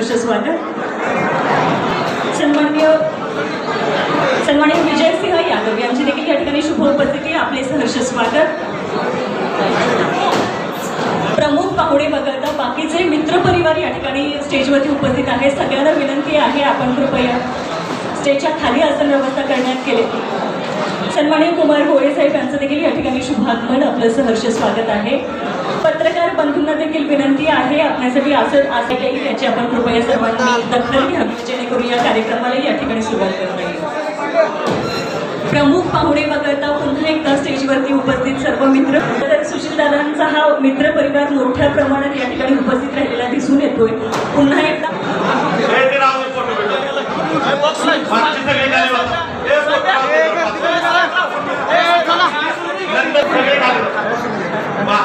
सहर्ष स्वागत सन्माननीय सन्माननीय विजय सिंह यादव यांची देखील या ठिकाणी शुभ उपस्थिती आपले सहर्ष स्वागत. प्रमुख पाहुणे वगळता बाकीचे मित्रपरिवार या ठिकाणी स्टेजवरती उपस्थित आहे सगळ्यांना विनंती आहे आपण कृपया स्टेजच्या खाली आसन व्यवस्था करण्यात केले. सन्माननीय कुमार होळे साहेब यांचं देखील या ठिकाणी शुभागमन आपलं सहर्ष स्वागत आहे. बंधूंना देखील विनंती आहे आपल्यासाठी असं असं काही याची आपण कृपया सर्वांनी दखल घ्यावी जेणेकरून या कार्यक्रमाला या ठिकाणी सुरुवात करता येईल प्रमुख पाहुणे वगळता पुन्हा एकदा स्टेजवरती उपस्थित सर्व मित्र. तर सुशीलदादांचा हा मित्र परिवार मोठ्या प्रमाणात या ठिकाणी उपस्थित राहिलेला दिसून येतोय. पुन्हा एकदा हे ते राहू दे फोटो बिटो. मागची सगळी खाली बसा. हे फोटो राहू दे. नंतर सगळे खाली बसा. वा.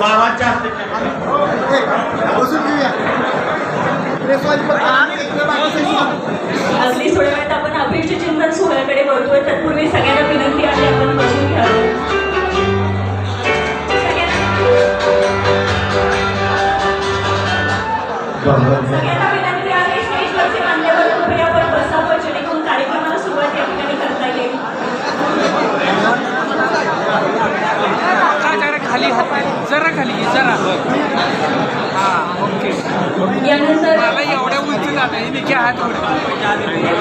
बाबांच्या हस्ते बसून घेऊया प्रेसवाली पण आणि इकडे बाकीचं हिशोब. अगदी थोड्या वेळात आपण अभिष्ट चिंतन सोहळ्याकडे वळतोय. तत्पूर्वी सगळ्यांना विनंती आहे आपण बसून घ्यावं सगळ्यांना विनंती आहे स्टेजवरचे मान्यवर कृपया आपण बसावं जेणेकरून कार्यक्रमाला सुरुवात या ठिकाणी करता येईल. जरा खाली जरा खाली जरा. हा ओके. यानंतर मला एवढ्या उंची जाता हे देखील हात वर.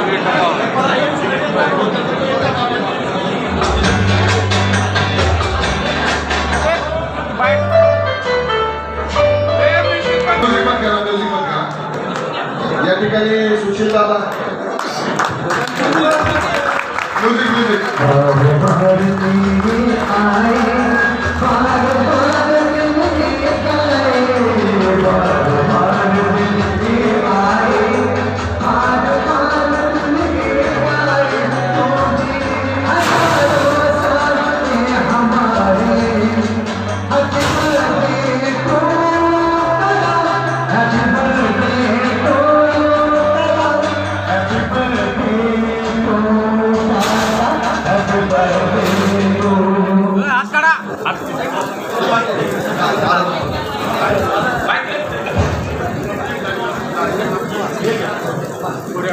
म्युझिक पण करा म्युझिक पण करा या ठिकाणी सुशील दादा म्युझिक म्युझिक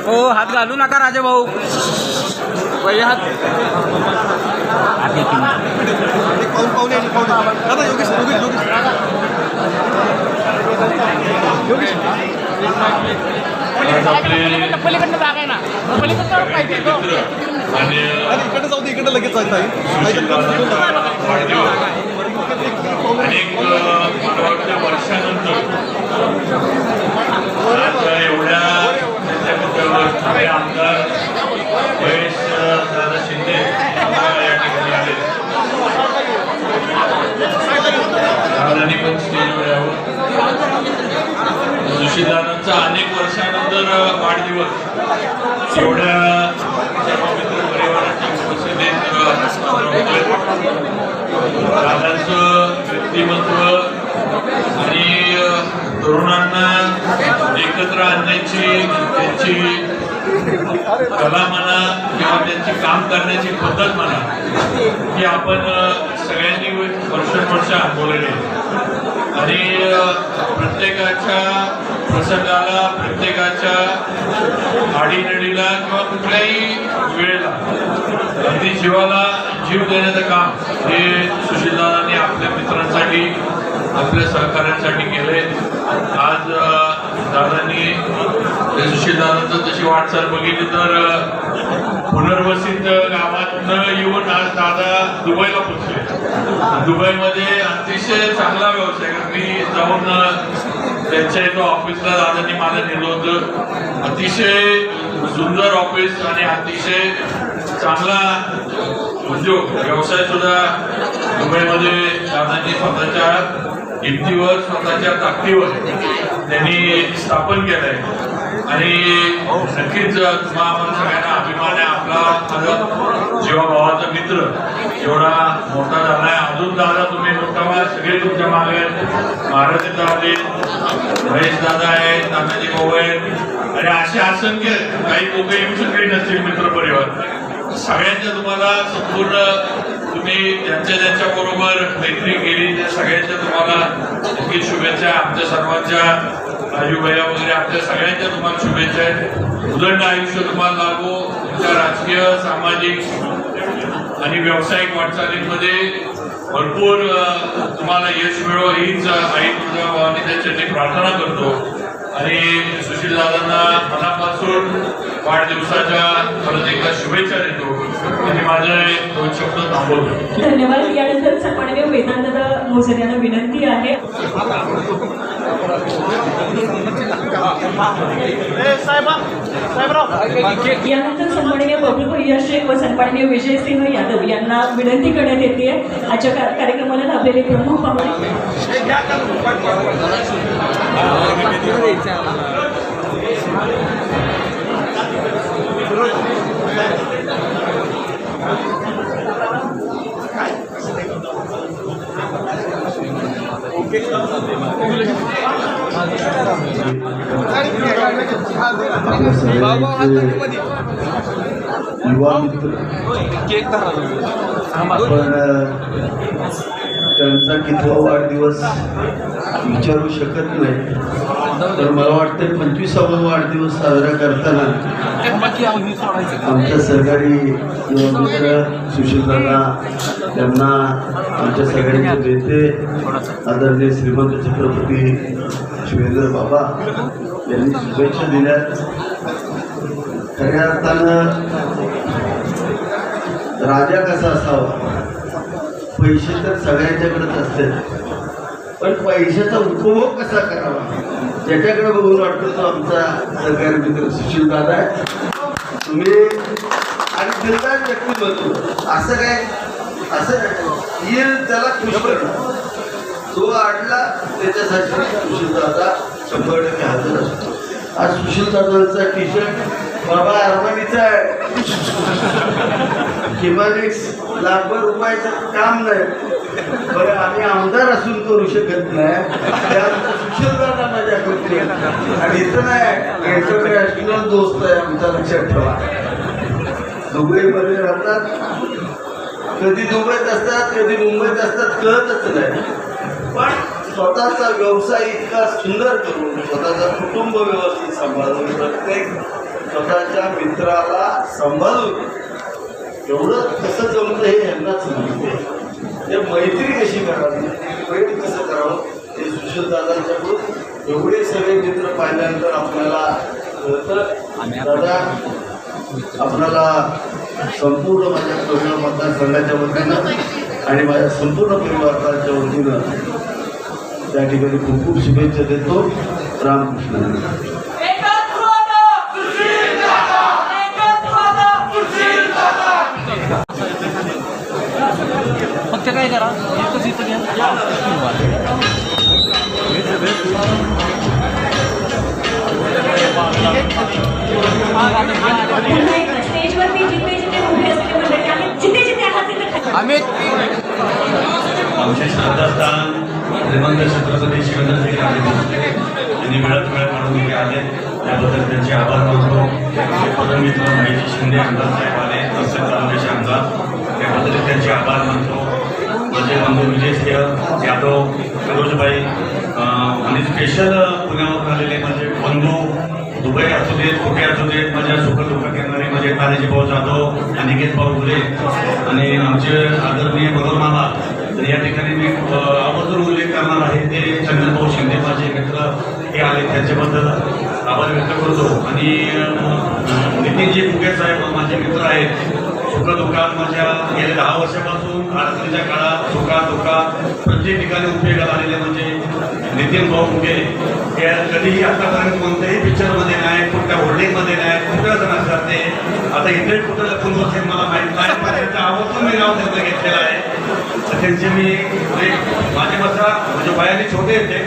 हो हात घालू नका राजे भाऊ. पहिले हात. हात योगेश पलीकडनं जागा आहे ना. पलीकडनं पाहिजे आणि इकडे जाऊ दे इकडे लगेच जायचं आहे. अनेक परवाच्या वर्षानंतर आज एवढ्या त्याच्याबद्दल ठाणे आमदार महेश दादा शिंदे या ठिकाणी आले दादांनी पण स्टेजवर यावं सुशीलदादांचा अनेक वर्षानंतर वाढदिवस एवढ्या सर्व मित्र परिवाराची उपस्थितीत दादांचं व्यक्तिमत्व आणि तरुणांना त्यांची त्यांची कला म्हणा किंवा त्यांची काम करण्याची पद्धत म्हणा की आपण सगळ्यांनी वर्षानुवर्ष अनुभवलेली आहे. आणि प्रत्येकाच्या प्रसंगाला प्रत्येकाच्या आडीनडीला किंवा कुठल्याही वेळेला अगदी जीवाला जीव देण्याचं काम हे सुशीलदादांनी आपल्या मित्रांसाठी आपल्या सहकार्यांसाठी केले आज दादांनी त्या तशी वाटचाल बघितली तर पुनर्वसित गावात न येऊन आज दादा दुबईला पोहोचले. दुबईमध्ये अतिशय चांगला व्यवसाय कारण मी जाऊन त्यांच्या इथं ऑफिसला दादांनी मला नेलं होतं. अतिशय सुंदर ऑफिस आणि अतिशय चांगला उद्योग. व्यवसाय सुद्धा दुबईमध्ये दादांनी स्वतःच्या हिमतीवर स्वतःच्या ताकदीवर. त्यांनी स्थापन केलंय. आणि नक्कीच तुम्हा आम्हाला सगळ्यांना अभिमान आहे आपला. माझा जेव्हा भावाचा मित्र एवढा मोठा झालाय अजून दादा तुम्ही मोठा व्हा सगळे तुमच्या मागे आहेत. महाराज इथं आले महेश दादा आहेत दादाजी भाऊ आहेत. आणि असे असंख्य काही लोक येऊ शकले नसतील मित्र परिवार. सगळ्यांच्या तुम्हाला संपूर्ण तुम्ही ज्यांच्या ज्यांच्या बरोबर मैत्री केली त्या सगळ्यांच्या तुम्हाला नक्कीच शुभेच्छा. आमच्या सर्वांच्या राजू भैया वगैरे आपल्या सगळ्यांच्या तुम्हाला शुभेच्छा आहेत. उदंड आयुष्य तुम्हाला लाभो तुमच्या राजकीय सामाजिक आणि व्यावसायिक वाटचालींमध्ये भरपूर तुम्हाला यश मिळो. हीच आई तुझ्या भावानी प्रार्थना करतो. आणि सुशील दादांना मनापासून वाढदिवसाच्या परत एकदा शुभेच्छा देतो. आणि माझे दोन शब्द थांबवतो धन्यवाद. यानंतर सन्माननीय वेदांत मोजर यांना विनंती आहे. यानंतर सन्माननीय बबलू भैया शेख व सन्माननीय विजय सिंह यादव यांना विनंती करण्यात येते. आजच्या कार्यक्रमाला लाभलेले प्रमुख पाहुणे आपल्या सगळ्यांचे युवा मित्र. आपण त्यांचा कितवा वाढदिवस विचारू शकत नाही. तर मला वाटतं पंचवीसावा वाढदिवस साजरा करताना आमच्या सहकारी युवा मित्र सुशीलदादा त्यांना आमच्या सगळ्यांचे नेते आदरणीय श्रीमंत छत्रपती शिवेंद्र बाबा यांनी शुभेच्छा दिल्या खऱ्या अर्थानं राजा कसा असावा? पैसे तर सगळ्यांच्याकडेच असते पण पैशाचा उपभोग कसा करावा? त्याच्याकडे बघून वाटतो तो आमचा सरकार मित्र सुशील दादा आहे. तुम्ही आणि दिलदार बघतो असं काय असं येईल त्याला खुश करणं जो अडला त्याच्यासाठी सुशील दादा शंभर टक्के हजर असतो. आज सुशील दादांचा टी शर्ट बाबा अरमानीचा आहे. किमान एक लाखभर रुपयाचं काम नाही. बरं आम्ही आमदार असून करू शकत नाही. ते आमचं सुशीलदादा मजा करते आणि इथं नाही इंटरनॅशनल दोस्त आहे आमचा लक्षात ठेवा. दुबईमध्ये राहतात. कधी दुबईत असतात कधी मुंबईत असतात कळतच नाही. पण स्वतःचा व्यवसाय इतका सुंदर करून स्वतःचा कुटुंब व्यवस्थित सांभाळून प्रत्येक स्वतःच्या मित्राला सांभाळून एवढं कसं जमतं हे यांनाच माहिती ते मैत्री कशी करावी प्रेम कसं करावं हे सुशील दादांच्याकडून एवढे सगळे मित्र पाहिल्यानंतर आपल्याला कळतं. दादा आपल्याला संपूर्ण माझ्या कोकण मतदारसंघाच्या वतीनं आणि माझ्या संपूर्ण परिवाराच्या वतीनं त्या ठिकाणी खूप खूप शुभेच्छा देतो. रामकृष्ण. काय करा? एकच इथं घ्या. स्टेजवरती जिथे जिथे उभे असलेले मंडळी आहेत जिथे जिथे आहात तिथे खाली. अमित. आमचे श्रद्धास्थान श्रीमंत छत्रपती शिवेंद्रजी यांनी वेळात वेळ काढून इथे आले त्याबद्दल त्यांचे आभार मानतो. पदमित्र महेश शिंदे आमदार साहेब आले. तसेच रमेश आमदार. त्याबद्दल त्यांचे आभार मानतो. माझे बंधू विजय सिंह यादव फिरोजबाई अं, आणि स्पेशल पुण्यावरून आलेले माझे बंधू दुबई असू देत कुठे असू देत माझ्या सुखदुःख घेणारे माझे तानाजी भाऊ जाधव अनिकेत भाऊ गुले आणि आमचे आदरणीय बरोबर तर या ठिकाणी मी आवर्जून उल्लेख करणार आहे ते चंद्रभाऊ शिंदे माझे मित्र हे आले त्यांच्याबद्दल आभार व्यक्त करतो. आणि नितीनजी फुके साहेब माझे मित्र आहेत. सुखदुःखात माझ्या गेल्या दहा वर्षापासून अडचणीच्या काळात सुखात दुःखात प्रत्येक ठिकाणी उपयोगात आलेले म्हणजे नितीन भाऊ मुंगे हे कधीही आतापर्यंत कोणत्याही पिक्चरमध्ये नाही कुठल्या होर्डिंगमध्ये नाही कुठल्या जण असतात ते. आता इथे कुठं लपून बसले मला माहीत नाही पण त्यांचं आवर्जून मी नाव त्यांचं घेतलेलं आहे. तर त्यांचे मी म्हणजे माझे बसा म्हणजे वयाने छोटे येते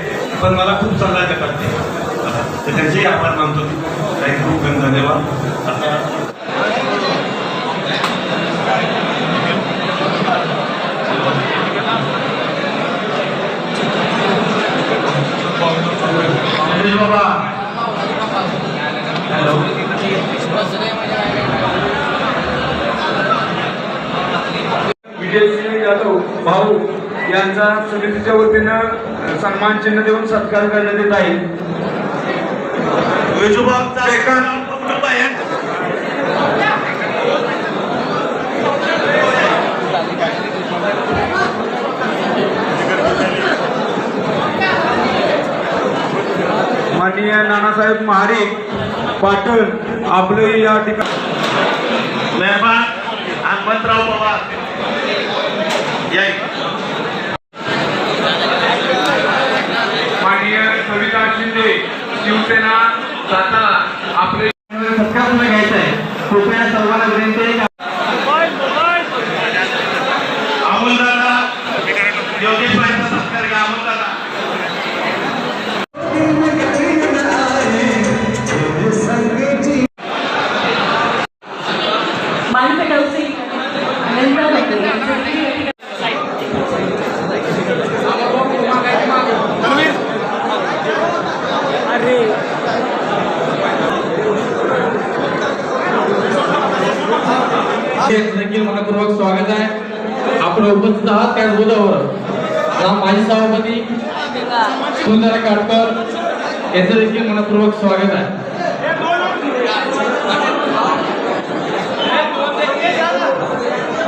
पण मला खूप सल्ला देतात ते. तर त्यांचेही आभार मानतो. थँक्यू धन्यवाद. आता अमरीश बाबा विजयसिंह जाधव भाऊ यांचा समितीच्या वतीनं सन्मान चिन्ह देऊन सत्कार करण्यात येत आहे. माननीय नानासाहेब महाडिक पाटण आपले या ठिकाणी पवार या. माननीय सविता शिंदे शिवसेना उपस्थित आहात त्याच बोधावर माजी सभापती सुंदर काटकर यांचं देखील मनपूर्वक स्वागत आहे.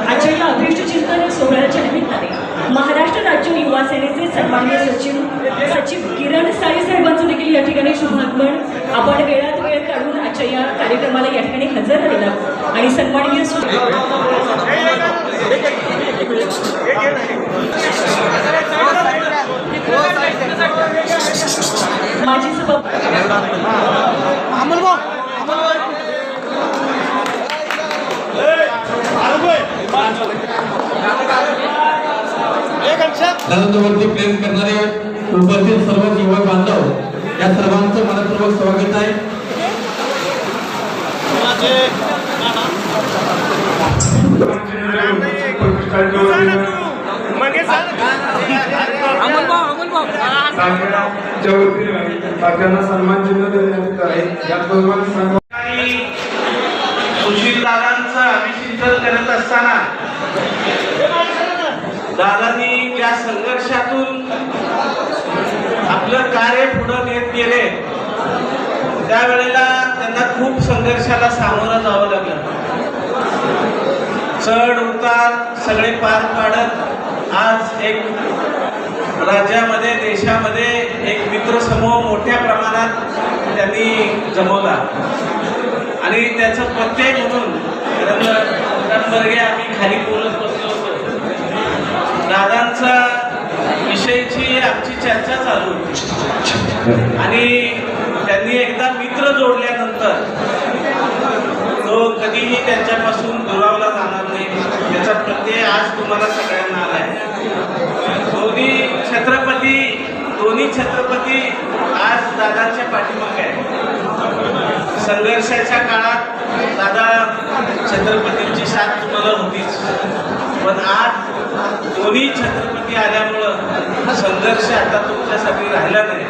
आजच्या अभिष्ट चिंतन सोहळ्याच्या निमित्ताने महाराष्ट्र राज्य युवा सेनेचे सन्मान्य सचिव सचिव किरण साळी साहेबांचं देखील या ठिकाणी शुभागमन. आपण वेळात वेळ काढून आजच्या या कार्यक्रमाला या ठिकाणी हजर राहिला. आणि सन्माननीय सभापती दादांवरती प्रेम करणारे उपस्थित सर्व युवक बांधव या सर्वांचं मनपूर्वक स्वागत आहे. सन्मान चिन्ह देण्यात आहे याचबरोबर सुशील दादांचं अभिषेचन करत असताना दादांनी त्या संघर्षातून आपलं कार्य पुढं नेत गेले. त्यावेळेला त्यांना खूप संघर्षाला सामोरं जावं लागलं. चढ उतार सगळे पार पाडत आज एक राज्यामध्ये देशामध्ये एक मित्र समूह मोठ्या प्रमाणात त्यांनी जमवला. आणि त्याचं प्रत्यय म्हणून रंबर्गे आम्ही खाली बोलत बसलो होतो. दादांचा विषयीची आमची चर्चा चालू होती. आणि त्यांनी एकदा मित्र जोडल्यानंतर तो कधीही त्यांच्यापासून दुरावला जाणार त्याचा प्रत्यय आज तुम्हाला सगळ्यांना आलाय. दोन्ही छत्रपती दोन्ही छत्रपती आज दादांच्या पाठीमागे आहे संघर्षाच्या काळात दादा छत्रपतींची साथ तुम्हाला होतीच. पण आज दोन्ही छत्रपती आल्यामुळं संघर्ष आता तुमच्यासाठी राहिला नाही.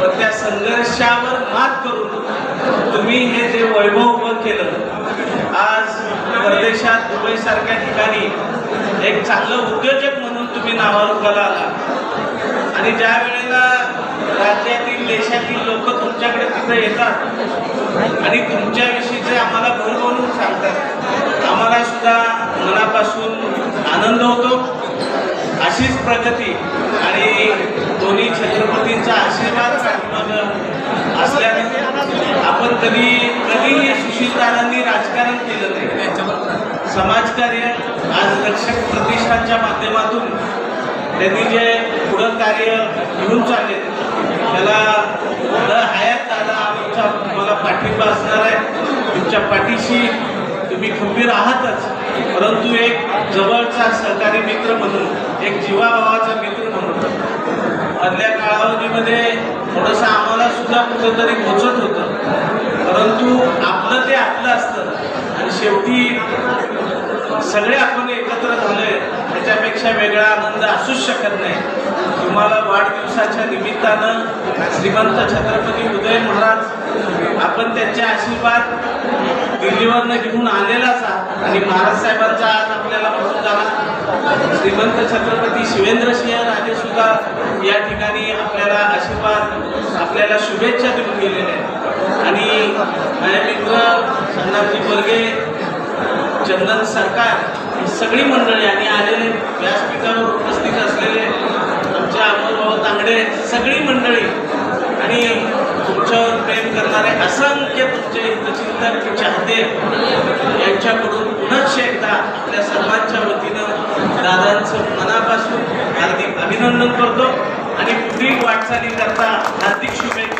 पण त्या संघर्षावर मात करून तुम्ही हे जे वैभव उभं केलं आज परदेशात दुबईसारख्या ठिकाणी एक चांगलं उद्योजक म्हणून तुम्ही नावारूपाला आला. आणि ज्या वेळेला राज्यातील देशातील लोक तुमच्याकडे तिथं येतात आणि तुमच्याविषयीचे आम्हाला भर भरभरून सांगतात आम्हाला सुद्धा मनापासून आनंद होतो. अशीच प्रगती. आणि दोन्ही छत्रपतींचा आशीर्वाद असल्याने आपण कधी कधीही सुशीलदारांनी राजकारण केलं नाही. समाजकार्य आज रक्षक प्रतिष्ठानच्या माध्यमातून त्यांनी जे पुढं कार्य घेऊन चालले त्याला न हयात दादा आमचा मला पाठिंबा असणार आहे. तुमच्या पाठीशी तुम्ही खंबीर आहातच. परंतु एक जवळचा सहकारी मित्र म्हणून एक जीवाभावाचा मित्र म्हणून. मधल्या कालावधीमध्ये थोडंसं आम्हाला सुद्धा कुठंतरी पोचत होतं. परंतु आपलं ते आपलं असतं. आणि शेवटी सगळे आपण एकत्र झालोय त्याच्यापेक्षा वेगळा आनंद असूच शकत नाही. तुम्हाला वाढदिवसाच्या निमित्तानं श्रीमंत छत्रपती उदय महाराज आपण त्यांचे आशीर्वाद दिल्लीवरनं घेऊन आलेलाच आणि महाराज साहेबांचा आज आपल्याला म्हणून झाला. श्रीमंत छत्रपती शिवेंद्रसिंह राजे सुद्धा या ठिकाणी आपल्याला आशीर्वाद आपल्याला शुभेच्छा देऊन गेलेल्या आहेत. आणि माझ्या मित्र संनाथजी बर्गे चंदन सरकार ही सगळी मंडळी आणि आलेले व्यासपीठावर उपस्थित असलेले आमच्या अमोलभाऊ तांगडे सगळी मंडळी आणि तुमच्यावर प्रेम करणारे असंख्य तुमचे हितचिंतक चाहते यांच्याकडून पुनश्च एकदा आपल्या सर्वांच्या वतीनं दादांचं मनापासून हार्दिक अभिनंदन करतो. आणि पुढील वाटचाली करता हार्दिक शुभेच्छा.